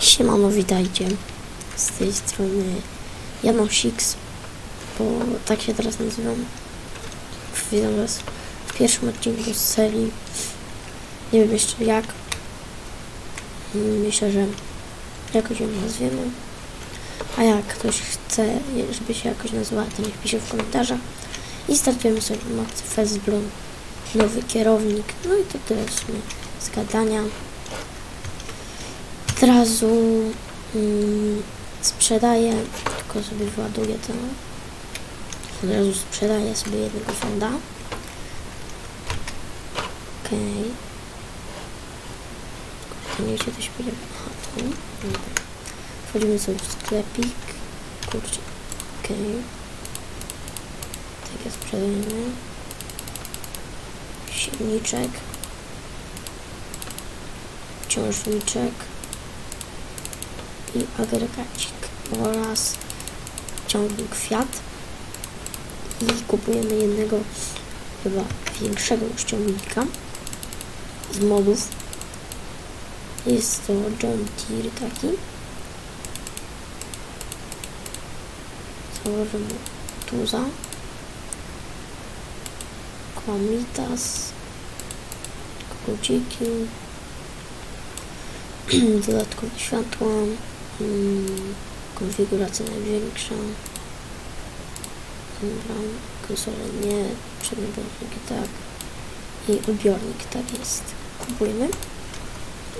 Siemano, witajcie. Z tej strony Janosix, bo tak się teraz nazywam. Witam was w pierwszym odcinku z serii. Nie wiem jeszcze jak. Myślę, że jakoś ją nazwiemy. A jak ktoś chce, żeby się jakoś nazwała, to niech pisze w komentarzach. I startujemy sobie w mapce Festblom. Nowy kierownik. No i to tyle z gadania. Razu mm, sprzedaję, tylko sobie wyładuję to. Od razu sprzedaję sobie jednego fonda. Okej. To nie się coś będzie. Aha. Wchodzimy sobie w sklepik. Kurczę. Okej. Tak jest sprzedajemy. Silniczek. Książniczek i agregacik oraz ciągnik Fiat. I kupujemy jednego chyba większego już ciągnika z modów. Jest to John Deere taki. Założymy tuza. Komitas kluczyki dodatkowe światła mm, konfiguracja największa. Dobra, konsolę nie przednie głośniki tak. I odbiornik tak jest. Kupujemy.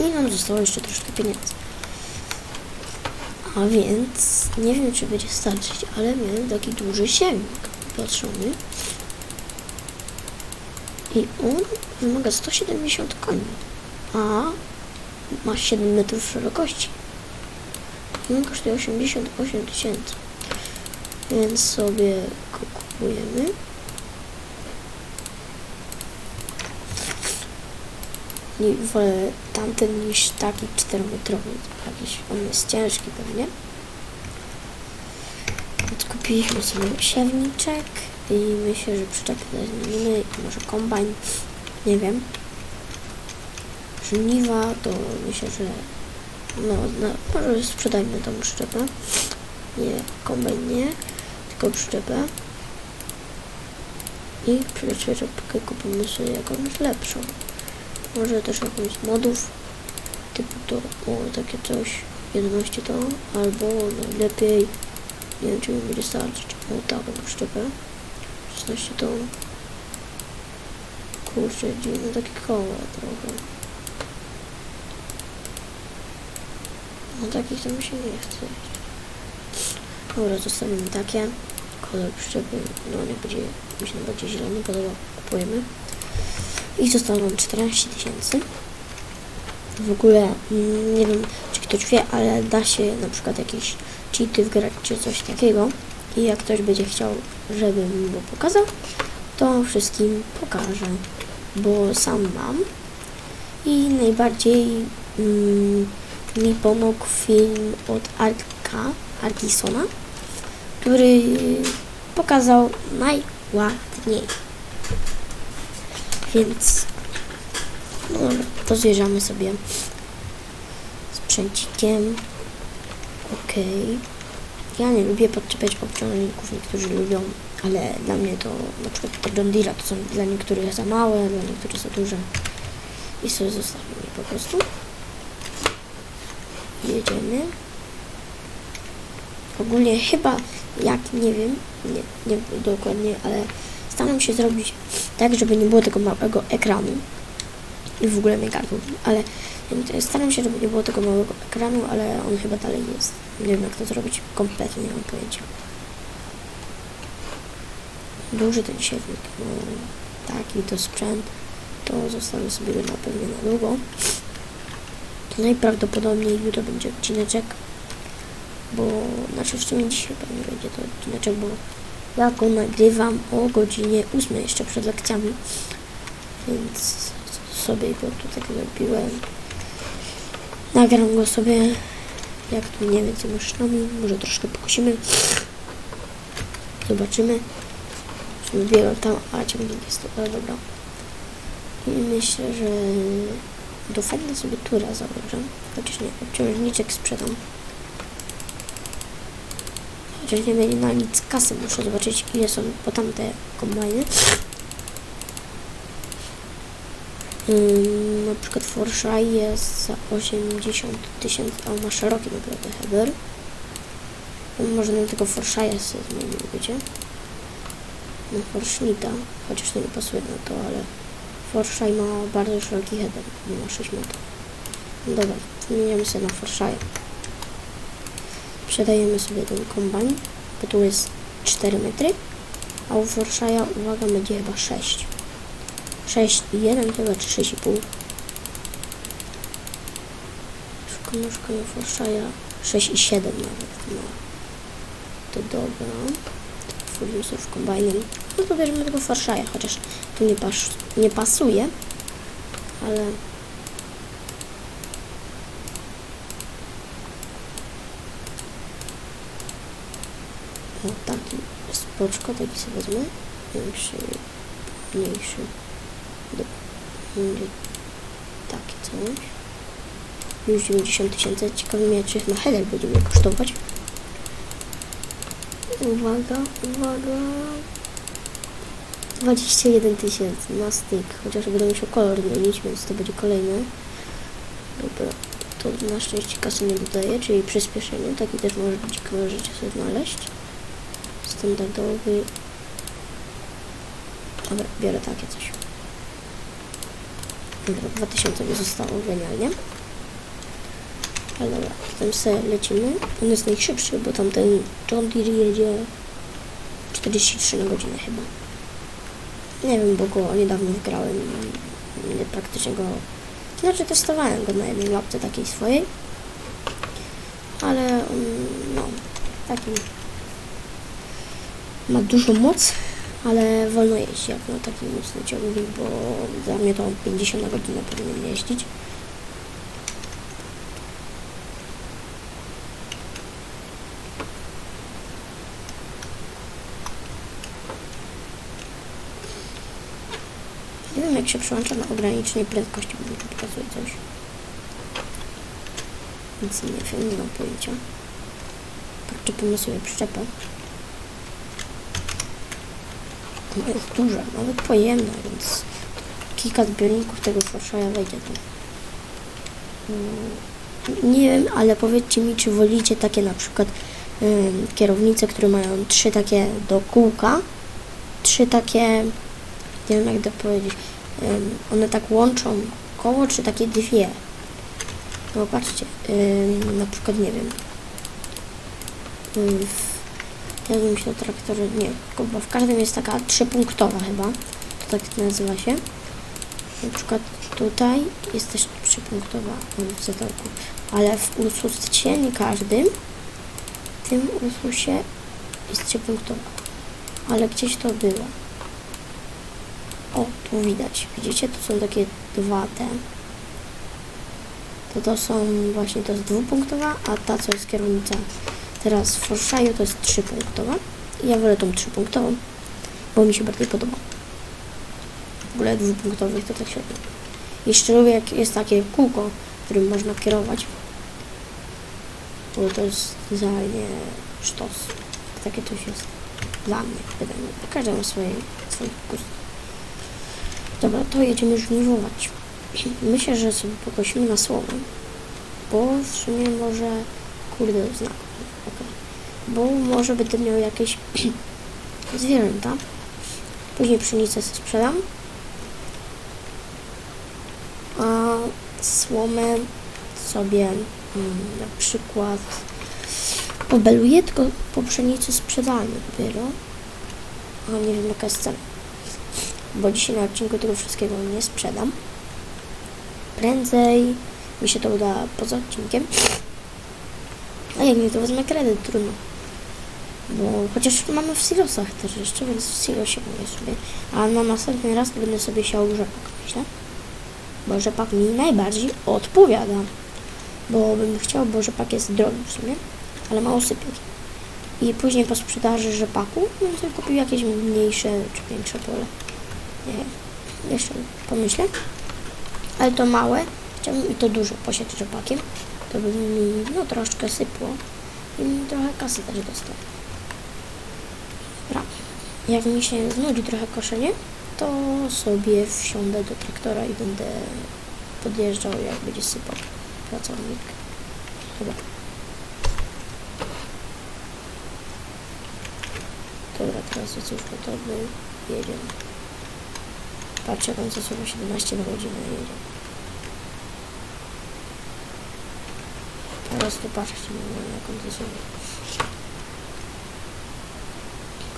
I nam zostało jeszcze troszkę pieniędzy. A więc nie wiem czy będzie starczyć ale miałem taki duży siewnik patrzony i on wymaga 170 koni a ma 7 metrów szerokości. On kosztuje 88 tysięcy. Więc sobie go kupujemy. I wolę tamten niż taki 4-metrowy. Jakiś on jest ciężki pewnie. Więc kupiliśmy sobie siewniczek i myślę, że przyczepę zmienimy i może kombajn. Nie wiem żniwa, to myślę, że no, no może sprzedajmy tą przyczepę. Nie, kombajn nie, tylko przyczepę. I przyczepkę kupimy sobie jakąś lepszą. Może też jakąś z modów, typu to, o, takie coś, 11 to, albo najlepiej, nie wiem czy mi będzie starczyć, o taką przyczepę, 16 to, kurczę, dziwne takie koła trochę. No takich to mi się nie chce. Dobra, zostawimy takie. Kolor przyczepy, no nie będzie, mi się najbardziej zielony podoba, kupujemy. I zostało nam 14 tysięcy. W ogóle, mm, nie wiem, czy ktoś wie, ale da się na przykład jakieś cheaty wgrać, czy coś takiego. I jak ktoś będzie chciał, żebym go pokazał, to wszystkim pokażę, bo sam mam. I najbardziej mm, mi pomógł film od Arka, Arkisona, który pokazał najładniej. Więc no, to zjeżdżamy sobie sprzęcikiem. Okej. Ja nie lubię podczepiać obciążników, niektórzy lubią, ale dla mnie to na przykład te John Deere to są dla niektórych za małe, dla niektórych za duże. I sobie zostawimy po prostu jedziemy. Ogólnie chyba, jak nie wiem, nie, nie dokładnie, ale staram się zrobić tak, żeby nie było tego małego ekranu. I w ogóle mnie gardło, ale staram się, żeby nie było tego małego ekranu, ale on chyba dalej jest. Nie wiem jak to zrobić, kompletnie nie mam pojęcia. Duży ten siewnik, no taki to sprzęt, to zostawię sobie na pewno na długo. Najprawdopodobniej jutro będzie odcineczek, bo znaczy w sumie dzisiaj pewnie będzie to odcineczek, bo ja go nagrywam o godzinie 8 jeszcze przed lekcjami, więc sobie go tu tak zrobiłem. Nagram go sobie jak tu mniej więcej maszynami, może troszkę pokosimy. Zobaczymy. Wybiegam tam, a ciągnik jest ale dobra. I myślę, że Do fajnie sobie tura założę. Chociaż nie, obciążniczek sprzedam. Chociaż nie będzie na nic kasy, muszę zobaczyć ile są po tamte kombajny. Ym, na przykład Forshay jest za 80 tysięcy, a ma szeroki naprawdę header. Może nam tego Forshaya sobie zmienił, wiecie? No Forsznita, chociaż to nie pasuje na to, ale Forshaj ma bardzo szeroki header, ma 6 metrów. No dobra, zmieniamy sobie na Forshaya. Sprzedajemy sobie ten kombajn, tu jest 4 metry, a u Forshaya, uwaga, będzie chyba 6. 6,1 chyba, czy 6,5. Szukamy, szukamy Forshaya 6,7 nawet, no. To dobra. Wchodzimy sobie w kombajnem. No to bierzemy tego Forshaya, chociaż tu nie, pas, nie pasuje, ale... O, taki spoczko, taki sobie wezmę. Większy, mniejszy. Dobra, będzie takie coś. Już 90 tysięcy. Ciekawe mnie, czy na header będzie mnie kosztować. Uwaga, uwaga. 21 tysięcy na stick. Chociaż będę musiał kolor zmienić, więc to będzie kolejne. Dobra, to na szczęście kasy nie dodaje, czyli przyspieszenie. Taki też może być możecie sobie znaleźć. Standardowy. Dobra, biorę takie coś. Dobra, 2000 mi zostało, genialnie. Ale dobra, potem sobie lecimy. On jest najszybszy, bo tamten John Deere jedzie 43 na godzinę chyba. Nie wiem, bo go niedawno wygrałem. i Nie, praktycznie go... Znaczy testowałem go na jednej lapce takiej swojej. Ale on, no, taki... Ma dużą moc, ale wolno jeździ jak na takim mocnym ciągnik, bo za mnie to 50 na godzinę powinien jeździć. Się przełącza na ograniczenie prędkości, bo mi tu pokazuje coś. Nic nie wiem, nie mam pojęcia. Podczepimy sobie przyczepę. Ona jest duża, nawet pojemna, więc kilka zbiorników tego Forshaja wejdzie tam. Mm, Nie wiem, ale powiedzcie mi, czy wolicie takie na przykład kierownice, które mają trzy takie do kółka, trzy takie, nie wiem jak to powiedzieć, one tak łączą koło, czy takie dwie. No patrzcie, na przykład nie wiem. W jak myślę traktory, nie, chyba w każdym jest taka trzypunktowa chyba, to tak nazywa się. Na przykład tutaj jest też trzypunktowa w zetorku, ale w Ursusie nie każdym, w tym Ursusie jest trzypunktowa, ale gdzieś to było. O, tu widać, widzicie, to są takie dwa te. To to są właśnie, to jest dwupunktowa, a ta co jest kierownica Teraz w Forshaju to jest trzypunktowa. Ja wolę tą trzypunktową, bo mi się bardziej podoba. W ogóle dwupunktowych to tak średnio. Jeszcze lubię jak jest takie kółko, którym można kierować. Bo to jest idealnie sztos. Takie coś jest dla mnie, wydaje. Każdy ma swoje, swój gust. Dobra, to jedziemy żniwować. Myślę, że sobie pokosimy na słowo. Bo w sumie może kurde znak. Okay. Bo może będę miał jakieś zwierzęta. Później pszenicę sprzedam. A słomę sobie mm, na przykład pobeluję, tylko po pszenicy sprzedamy dopiero. A nie wiem jaka jest cena. Bo dzisiaj na odcinku tego wszystkiego nie sprzedam. Prędzej mi się to uda poza odcinkiem. A jak nie, to wezmę kredyt, trudno. Bo chociaż mamy w silosach też jeszcze, więc w silosie mogę sobie. A na następny raz będę sobie siał rzepak, myślę. Bo rzepak mi najbardziej odpowiada. Bo bym chciał, bo rzepak jest drogi w sumie, ale mało sypie. I później po sprzedaży rzepaku bym sobie kupił jakieś mniejsze czy większe pole. Nie. Jeszcze pomyślę. Ale to małe chciałbym i to dużo posiać rzepakiem, to by mi no troszkę sypło i trochę kasy też dostał. Dobra. Jak mi się znudzi trochę koszenie, to sobie wsiądę do traktora i będę podjeżdżał, jak będzie sypał pracownik. Dobra. Dobra, teraz jest już gotowy. Jedziemy. Patrz, jak on zasuwa 17 na godzinę jedzie. Po prostu patrzcie na jak on zasuwa.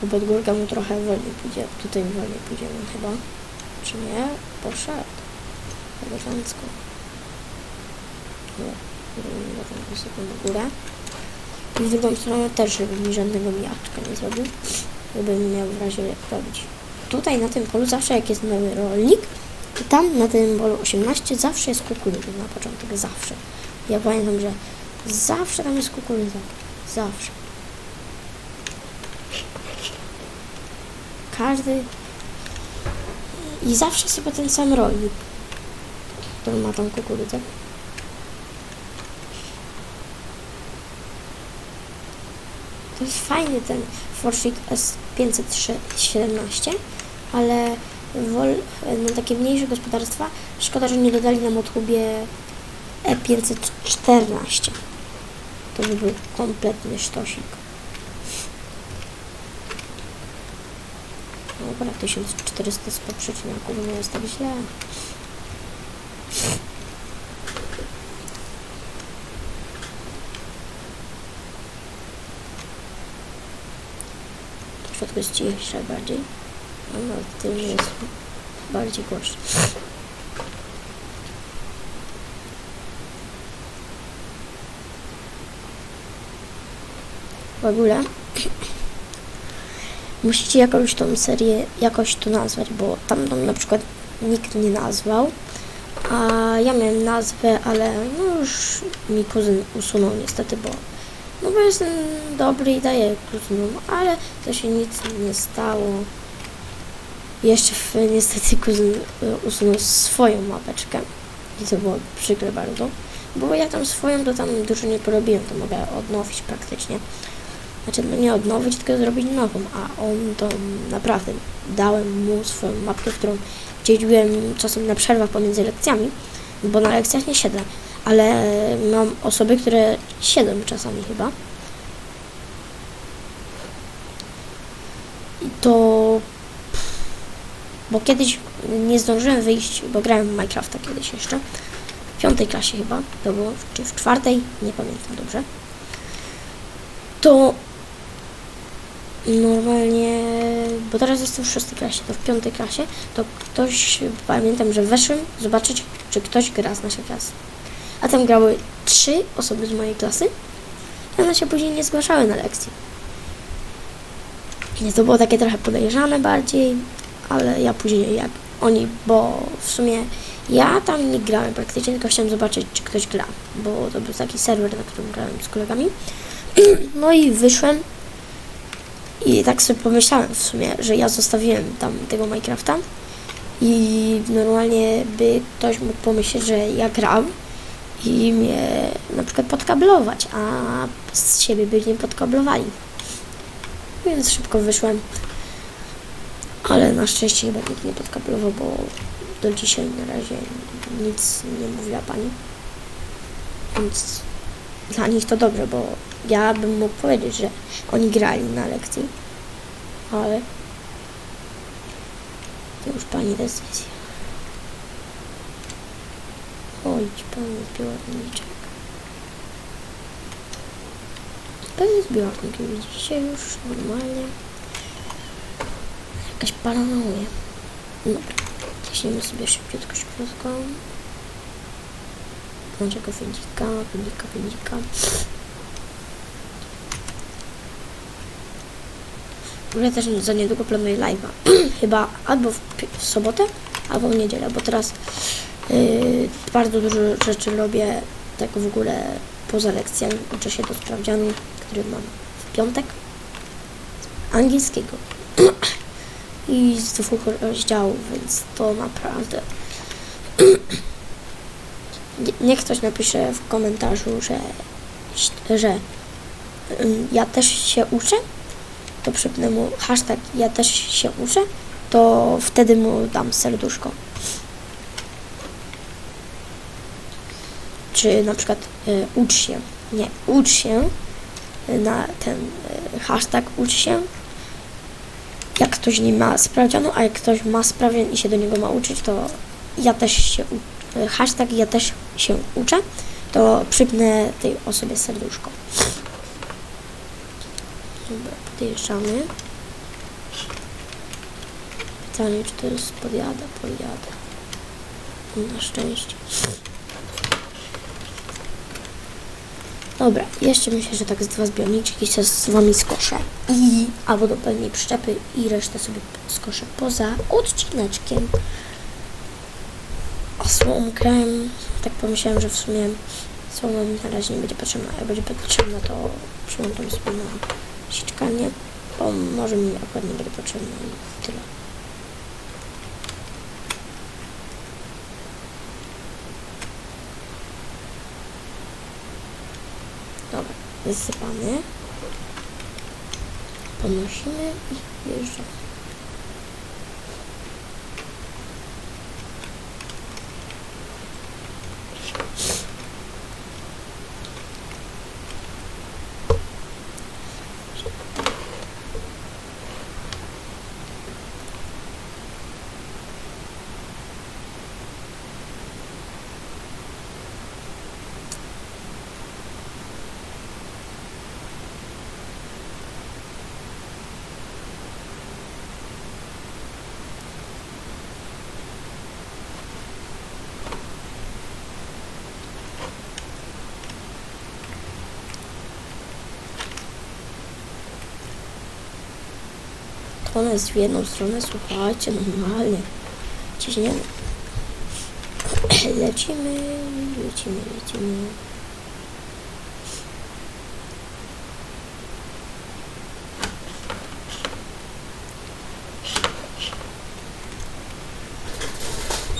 Tylko pod górkę mu trochę wolniej pójdzie. Tutaj wolniej pójdziemy chyba. Czy nie? Poszedł. Elegancko. Zrobimy taką wysoką górę. I w drugą stronę też, żeby mi żadnego mijaczka nie zrobił. Żebym miał w razie robić. Tutaj na tym polu zawsze jak jest nowy rolnik, tam na tym polu 18 zawsze jest kukurydza na początek. Zawsze. Ja pamiętam, że zawsze tam jest kukurydza. Zawsze. Każdy i zawsze chyba ten sam rolnik, który ma tam kukurydzę. To jest fajny ten Forszik S517, ale na takie mniejsze gospodarstwa szkoda, że nie dodali nam odchubie E514. To by był kompletny sztosik. Dobra, 1400 z poprzeczniaków, nie jest tak źle. W środku jest cichsze bardziej. No, tym jest bardziej głośno. W ogóle musicie jakąś tą serię jakoś to nazwać, bo tam, tam na przykład nikt nie nazwał, a ja miałem nazwę, ale no już mi kuzyn usunął niestety, bo no bo jestem dobry i daję kuzynom, ale to się nic nie stało. Jeszcze niestety kuzyn usunął swoją mapeczkę. I to było przykre bardzo, bo ja tam swoją to tam dużo nie porobiłem, to mogę odnowić praktycznie. Znaczy no nie odnowić, tylko zrobić nową, a on to naprawdę dałem mu swoją mapkę, którą dziedziłem czasem na przerwach pomiędzy lekcjami, bo na lekcjach nie siedzę, ale mam osoby, które siedzą czasami chyba. I to... Bo kiedyś nie zdążyłem wyjść, bo grałem w Minecrafta kiedyś jeszcze. W piątej klasie chyba, to było, czy w czwartej, nie pamiętam dobrze. To normalnie, bo teraz jestem w szóstej klasie, to w piątej klasie, to ktoś, pamiętam, że weszłem zobaczyć, czy ktoś gra z naszej klasy. A tam grały trzy osoby z mojej klasy, i one się później nie zgłaszały na lekcje. Nie, to było takie trochę podejrzane bardziej, ale ja później jak oni, bo w sumie ja tam nie grałem praktycznie, tylko chciałem zobaczyć, czy ktoś gra, bo to był taki serwer, na którym grałem z kolegami. No i wyszłem i tak sobie pomyślałem w sumie, że ja zostawiłem tam tego Minecrafta i normalnie by ktoś mógł pomyśleć, że ja gram i mnie na przykład podkablować, a z siebie by nie podkablowali. Więc szybko wyszłem. Ale na szczęście chyba nikt nie podkablował, bo do dzisiaj na razie nic nie mówiła pani. Więc dla nich to dobrze, bo ja bym mógł powiedzieć, że oni grali na lekcji, ale to już pani decyzja. Chodź, pan zbiorniczek. Pewnie zbiornik, widzicie już normalnie. Paranoja. Dobra, ciśniemy sobie szybciutko, szybciutko. Włączę fędzika, fędzika, fędzika. W ogóle też za niedługo planuję live'a. Chyba albo w, w sobotę, albo w niedzielę, bo teraz yy, bardzo dużo rzeczy robię tak w ogóle poza lekcjami. Uczę się do sprawdzianu, który mam w piątek. Angielskiego. I z dwóch rozdziałów, więc to naprawdę Nie- Niech ktoś napisze w komentarzu, że, że ym, ja też się uczę, to przypnę mu hashtag ja też się uczę, to wtedy mu dam serduszko. Czy na przykład y, ucz się, nie, ucz się na ten y, hashtag ucz się. Jak ktoś nie ma sprawdzianu, a jak ktoś ma sprawdzian i się do niego ma uczyć, to ja też się hashtag ja też się uczę, to przypnę tej osobie serduszko. Dobra, podjeżdżamy. Pytanie, czy to jest podjada? Podjada. Na szczęście. Dobra, jeszcze myślę, że tak z dwa zbiorniczki się z wami skoszę. I albo do pełnej przyczepy i resztę sobie skoszę poza odcineczkiem. A słomkiem, tak pomyślałem, że w sumie słoma mi na razie nie będzie potrzebna. Jak będzie potrzebna, to przyłączam sobie na sieczkanie, bo może mi akurat nie będzie potrzebna i tyle. Dobra, wysypamy. Podnosimy i wjeżdżamy. Ona jest w jedną stronę, słuchajcie, normalnie. Ciśniemy. Lecimy, lecimy, lecimy.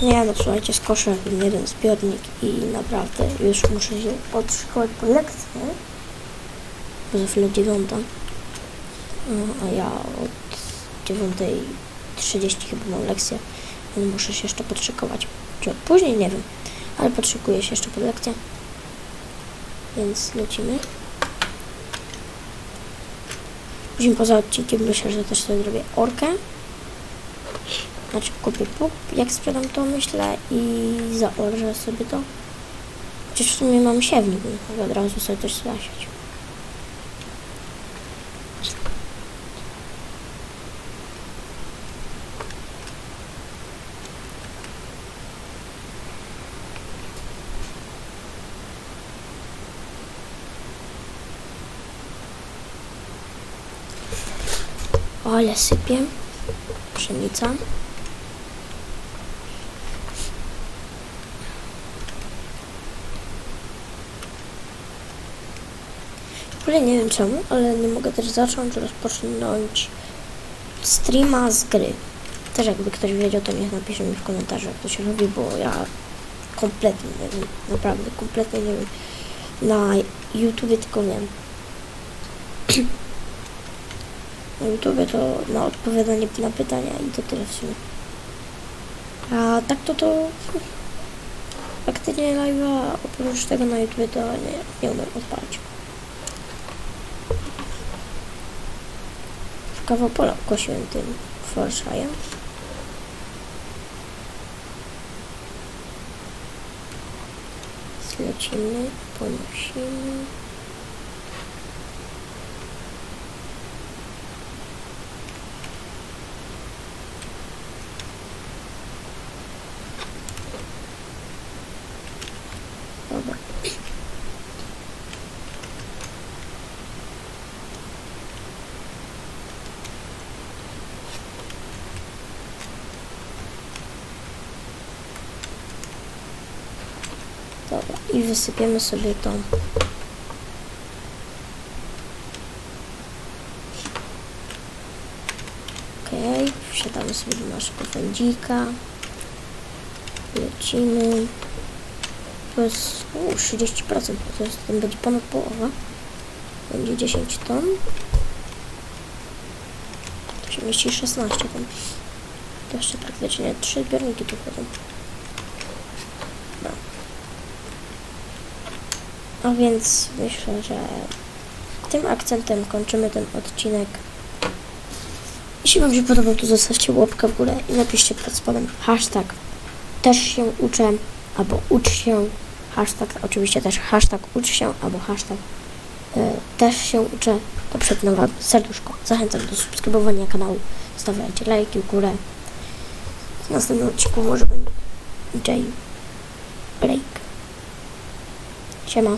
Nie no, słuchajcie, skoszę jeden zbiornik i naprawdę już muszę się odszykować po lekcji. Bo za chwilę dziewiąta. No, a ja od 9.30 chyba mam lekcję, więc muszę się jeszcze podszykować. Czy później, nie wiem, ale podszykuję się jeszcze pod lekcję. Więc lecimy. Później poza odcinkiem myślę, że też sobie zrobię orkę. Znaczy kupię pup, jak sprzedam to myślę i zaorżę sobie to. Chociaż w sumie mam siewnik, mogę od razu sobie też zasiać. Ale sypie. Pszenica. W ogóle nie wiem czemu, ale nie mogę też zacząć rozpoczynać streama z gry. Też jakby ktoś wiedział, to niech napisze mi w komentarzu, jak to się robi, bo ja kompletnie nie wiem, naprawdę kompletnie nie wiem. Na YouTubie tylko wiem. Na YouTubie to na odpowiadanie na pytania i to tyle w sumie. A tak to to faktycznie live'a oprócz tego na YouTubie to nie, nie umiem odpalić. Kawał pola kosiłem tym forszajem. Zlecimy, ponosimy. Dobra. Dobra, i wysypiemy sobie tą. Okej, wsiadamy sobie do naszego wędzika. Lecimy. To jest u, 30%, to jest, będzie ponad połowa. Będzie 10 ton. To się mieści 16 ton. To jeszcze praktycznie 3 zbiorniki tu wchodzą. No. A więc myślę, że tym akcentem kończymy ten odcinek. Jeśli Wam się podobał, to zostawcie łapkę w górę i napiszcie pod spodem hashtag też się uczę albo ucz się hashtag, oczywiście też hashtag ucz się albo hashtag e, też się uczę to przetnę Wam serduszko. Zachęcam do subskrybowania kanału, stawiajcie lajki w górę. W następnym odcinku może będzie Jay Break. Siema.